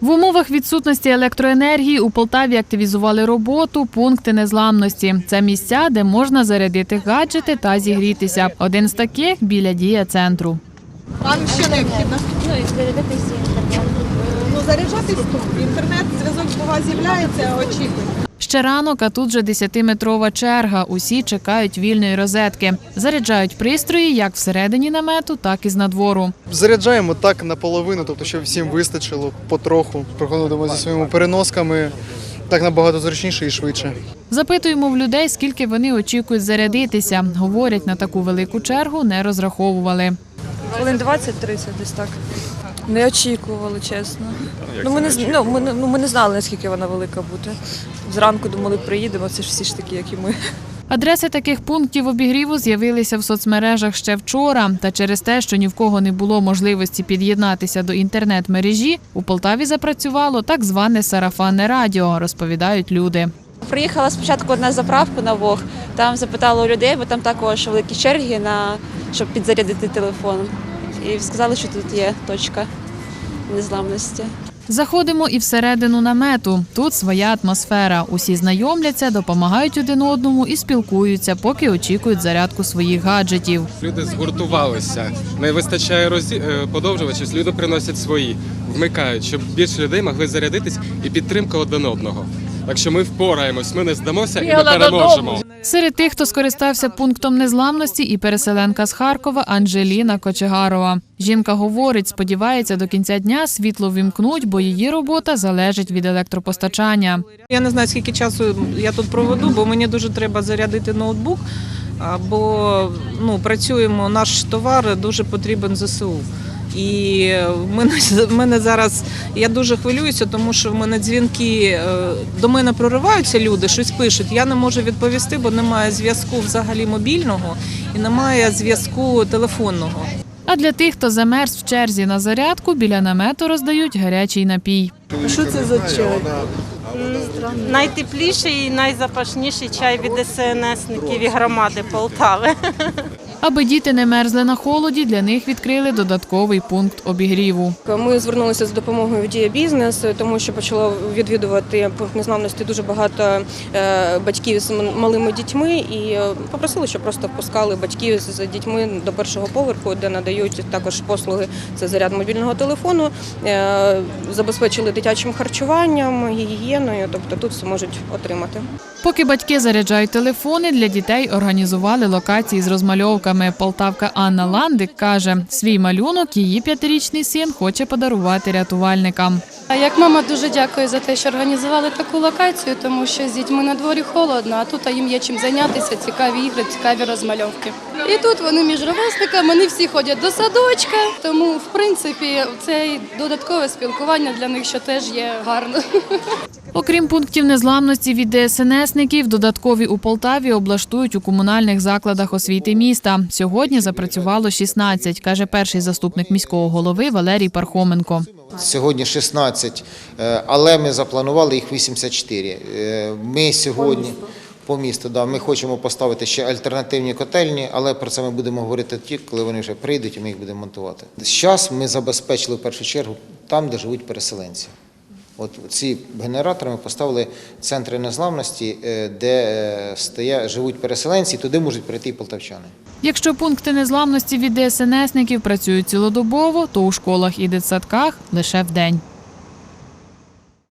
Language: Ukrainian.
В умовах відсутності електроенергії у Полтаві активізували роботу пункти незламності. Це місця, де можна зарядити гаджети та зігрітися. Один з таких біля дія центру. Вам ще необхідно? Ну і. Ну, заряджатись тут. Інтернет, зв'язок бува з'являється, очікуйте. Ще ранок, а тут вже 10-метрова черга. Усі чекають вільної розетки. Заряджають пристрої як всередині намету, так і з надвору. Заряджаємо так наполовину, тобто щоб всім вистачило потроху. Проходимо зі своїми переносками. Так набагато зручніше і швидше. Запитуємо в людей, скільки вони очікують зарядитися. Говорять, на таку велику чергу не розраховували. Хвилин 20-30 десь так. Не очікували, чесно. Ну ми, не, ну, ми, не- ну, ми не знали, наскільки вона велика буде. Зранку думали, приїдемо, це ж всі ж такі, як і ми. Адреси таких пунктів обігріву з'явилися в соцмережах ще вчора. Та через те, що ні в кого не було можливості під'єднатися до інтернет-мережі, у Полтаві запрацювало так зване сарафанне радіо, розповідають люди. Приїхала спочатку на заправку на Вог, там запитала у людей, бо там також великі черги на щоб підзарядити телефон. І сказали, що тут є точка незламності. Заходимо і всередину намету. Тут своя атмосфера. Усі знайомляться, допомагають один одному і спілкуються, поки очікують зарядку своїх гаджетів. Люди згуртувалися. Не вистачає розі... е, подовжувачів, люди приносять свої, вмикають, щоб більше людей могли зарядитись і підтримка один одного. Так що ми впораємось, ми не здамося і ми переможемо. Серед тих, хто скористався пунктом незламності, і переселенка з Харкова Анжеліна Кочегарова. Жінка говорить, сподівається, до кінця дня світло вімкнуть, бо її робота залежить від електропостачання. Я не знаю, скільки часу я тут проведу, бо мені дуже треба зарядити ноутбук. Бо ну, працюємо, наш товар дуже потрібен ЗСУ. І в мене, в мене зараз я дуже хвилююся, тому що в мене дзвінки е, до мене прориваються люди, щось пишуть. Я не можу відповісти, бо немає зв'язку взагалі мобільного і немає зв'язку телефонного. А для тих, хто замерз в черзі на зарядку, біля намету роздають гарячий напій. Що це за чай? Найтепліший і найзапашніший чай від СНСників і громади Полтави. Аби діти не мерзли на холоді, для них відкрили додатковий пункт обігріву. Ми звернулися з допомогою Дія бізнес, тому що почало відвідувати пункт незламності дуже багато е, батьків з малими дітьми і е, попросили, щоб просто впускали батьків з дітьми до першого поверху, де надають також послуги. Це заряд мобільного телефону, е, забезпечили дитячим харчуванням, гігієною, тобто тут все можуть отримати. Поки батьки заряджають телефони, для дітей організували локації з розмальовками. Полтавка Анна Ландик каже, свій малюнок її п'ятирічний син хоче подарувати рятувальникам. Як мама дуже дякую за те, що організували таку локацію, тому що з дітьми на дворі холодно, а тут їм є чим зайнятися, цікаві ігри, цікаві розмальовки. І тут вони між ровесниками, вони всі ходять до садочка, тому в принципі це додаткове спілкування для них, що теж є гарно. Окрім пунктів незламності від ДСНСників, додаткові у Полтаві облаштують у комунальних закладах освіти міста. Сьогодні запрацювало 16, каже перший заступник міського голови Валерій Пархоменко. Сьогодні 16, е, але ми запланували їх 84. Е, Ми сьогодні по місту, да, ми хочемо поставити ще альтернативні котельні, але про це ми будемо говорити тільки, коли вони вже прийдуть і ми їх будемо монтувати. Зараз ми забезпечили в першу чергу там, де живуть переселенці. От ці генератори ми поставили центри незламності, е, де е, стоять, живуть переселенці, туди можуть прийти і полтавчани. Якщо пункти незламності від ДСНСників працюють цілодобово, то у школах і дитсадках лише вдень.